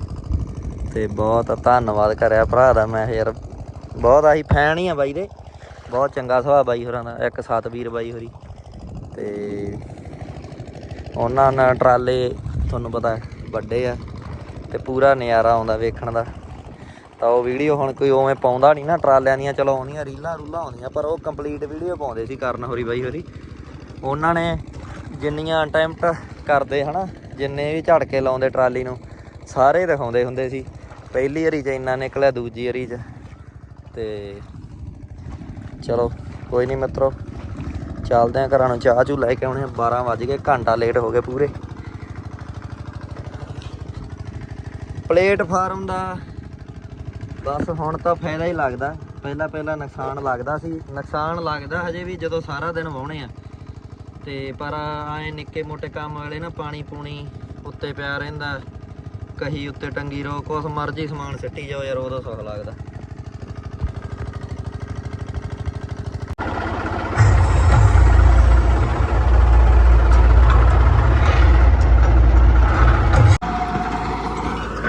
ਤੇ ਬਹੁਤ ਧੰਨਵਾਦ ਕਰਿਆ ਭਰਾ ਦਾ ਮੈਂ ਯਾਰ, ਬਹੁਤ ਆਹੀ ਫੈਨ ਹੀ ਆ ਬਾਈ ਦੇ। ਬਹੁਤ ਚੰਗਾ ਸੁਭਾਅ ਬਾਈ ਹੋਰਾਂ ਦਾ, ਇੱਕ ਸਤਵੀਰ ਬਾਈ ਹੋਰੀ। ਤੇ ਉਹਨਾਂ ਨਾਲ ਟਰਾਲੇ, ਤੁਹਾਨੂੰ ਪਤਾ ਵੱਡੇ ਆ ਤੇ ਪੂਰਾ ਨਜ਼ਾਰਾ ਆਉਂਦਾ ਵੇਖਣ ਦਾ। ਤਾਂ ਉਹ ਵੀਡੀਓ ਹੁਣ ਕੋਈ ਉਵੇਂ ਪਾਉਂਦਾ ਨਹੀਂ ਨਾ ਟਰਾਲਿਆਂ ਦੀਆਂ, ਚਲੋ ਆਉਂਦੀਆਂ, ਰੀਲਾਂ ਰੂਲਾਂ ਆਉਂਦੀਆਂ, ਪਰ ਉਹ ਕੰਪਲੀਟ ਵੀਡੀਓ ਪਾਉਂਦੇ ਸੀ ਕਰਨ ਹੋਰੀ ਬਾਈ ਹੋਰੀ। ਉਹਨਾਂ ਨੇ ਜਿੰਨੀਆਂ ਅਟੈਂਪਟ ਕਰਦੇ ਹਨਾ, ਜਿੰਨੇ ਵੀ ਝੜਕੇ ਲਾਉਂਦੇ ਟਰਾਲੀ ਨੂੰ, ਸਾਰੇ ਦਿਖਾਉਂਦੇ ਹੁੰਦੇ ਸੀ। ਪਹਿਲੀ ਵਾਰੀ ਚ ਇੰਨਾ ਨਿਕਲਿਆ, ਦੂਜੀ ਵਾਰੀ ਚ। ਤੇ ਚਲੋ, ਕੋਈ ਨਹੀਂ ਮਿੱਤਰੋ। ਚੱਲਦੇ ਆ ਘਰਾਂ ਨੂੰ, ਚਾਹ ਚੂ ਲੈ ਕੇ ਆਉਣੇ ਆ। 12 ਵੱਜ ਗਏ, ਘੰਟਾ ਲੇਟ ਹੋ ਗਏ ਪੂਰੇ। ਪਲੇਟਫਾਰਮ ਦਾ ਬਸ ਹੁਣ ਤਾਂ ਫਾਇਦਾ ਹੀ ਲੱਗਦਾ। ਪਹਿਲਾਂ ਪਹਿਲਾਂ ਨੁਕਸਾਨ ਲੱਗਦਾ ਸੀ। ਨੁਕਸਾਨ ਲੱਗਦਾ ਹਜੇ ਵੀ ਜਦੋਂ ਸਾਰਾ ਦਿਨ ਵਾਹੁਣੇ ਆ। ਤੇ ਪਰ ਐ ਨਿੱਕੇ ਮੋਟੇ ਕੰਮ ਵਾਲੇ ਨਾ ਪਾਣੀ ਪੂਣੀ ਉੱਤੇ ਪਿਆ ਰਹਿੰਦਾ। ਕਹੀ ਉੱਤੇ ਟੰਗੀ ਰੋ, ਕੁਛ ਮਰਜ਼ੀ ਸਮਾਨ ਸਿੱਟੀ ਜਾਓ ਯਾਰ, ਉਦੋਂ ਸੁਖ ਲੱਗਦਾ।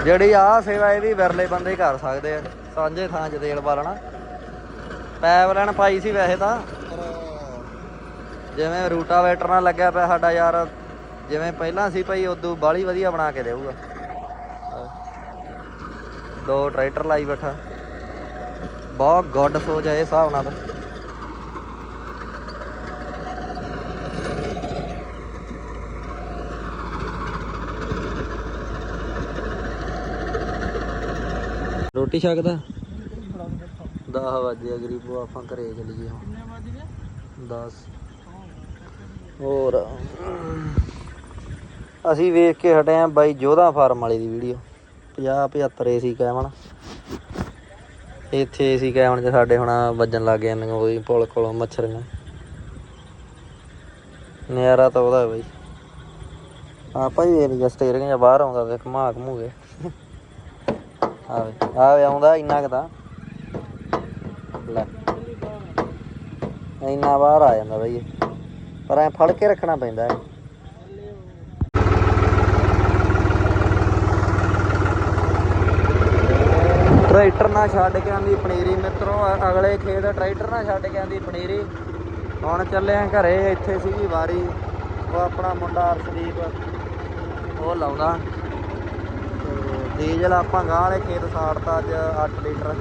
ਜਿਹੜੀ ਆ ਸੇਵਾ ਇਹ ਵੀ ਵਿਰਲੇ ਬੰਦੇ ਹੀ ਕਰ ਸਕਦੇ ਆ। ਸਾਂਝੇ ਥਾਂ 'ਚ ਤੇਲ ਬਾਲਣਾ। ਪੈਪ ਲੈਣ ਪਾਈ ਸੀ ਵੈਸੇ ਤਾਂ। ਜਿਵੇਂ ਰੂਟਾਵੇਟਰ ਨਾਲ ਲੱਗਿਆ ਪਿਆ ਸਾਡਾ ਯਾਰ, ਜਿਵੇਂ ਪਹਿਲਾਂ ਸੀ ਭਾਈ, ਉਦੋਂ ਬਾਲੀ ਵਧੀਆ ਬਣਾ ਕੇ ਦੇਊਗਾ। ਦੋ ਟਰੈਕਟਰ ਲਾਈ ਬੈਠਾ। ਬਹੁਤ ਗੁੱਡ ਸੋਚ ਹੈ ਇਹ ਹਿਸਾਬ ਨਾਲ। ਰੋਟੀ ਛਕਦਾ? 10 ਵਜੇ ਗਰੀਬੋ ਆਪਾਂ ਘਰੇ ਚਲੀਏ ਹੁਣ। 10 ਹੋਰ। ਅਸੀਂ ਵੇਖ ਕੇ ਹਟੇ ਆਂ ਬਾਈ ਜੋਧਾ ਫਾਰਮ ਵਾਲੀ ਦੀ ਵੀਡੀਓ। 50 75 ਏਸੀ ਕੈਮਣ ਇੱਥੇ ਏਸੀ ਕੈਮਣ ਚ ਸਾਡੇ ਹੁਣ ਵੱਜਣ ਲੱਗ ਜਾਂਦੀਆਂ ਉਹਦੀ ਪੁਲ ਕੋਲੋਂ ਮੱਛਰੀਆਂ। ਨਿਆਰਾ ਤਾਂ ਉਹਦਾ ਬਾਈ। ਆ ਭਾਈ ਇਹ ਸਟੇਰਿੰਗ ਜਾਂ ਬਾਹਰ ਆਉਂਦਾ ਤੇ ਘੁਮਾ ਘਮੂਗੇ ਆਵੇ ਆਵੇ ਆਉਂਦਾ ਇੰਨਾ ਕੁ ਤਾਂ। ਲੈ, ਇੰਨਾ ਬਾਹਰ ਆ ਜਾਂਦਾ ਬਈ ਪਰ ਐ ਫੜ ਕੇ ਰੱਖਣਾ ਪੈਂਦਾ ਹੈ ਟਰੈਕਟਰ ਨਾਲ ਛੱਡ ਕੇ ਆਂਦੀ ਪਨੀਰੀ। ਮਿੱਤਰੋ ਅਗਲੇ ਖੇਤ ਟਰੈਕਟਰ ਨਾਲ ਛੱਡ ਕੇ ਆਂਦੀ ਪਨੀਰੀ। ਹੁਣ ਚੱਲੇ ਆ ਘਰੇ, ਇੱਥੇ ਸੀਗੀ ਵਾਰੀ। ਉਹ ਆਪਣਾ ਮੁੰਡਾ ਅਰਸ਼ਦੀਪ ਉਹ ਲਾਉਂਦਾ। ਡੀਜ਼ਲ ਆਪਾਂ ਗਾਂ ਵਾਲੇ ਖੇਤ ਸਾੜਤਾ ਅੱਜ 8 ਲੀਟਰ।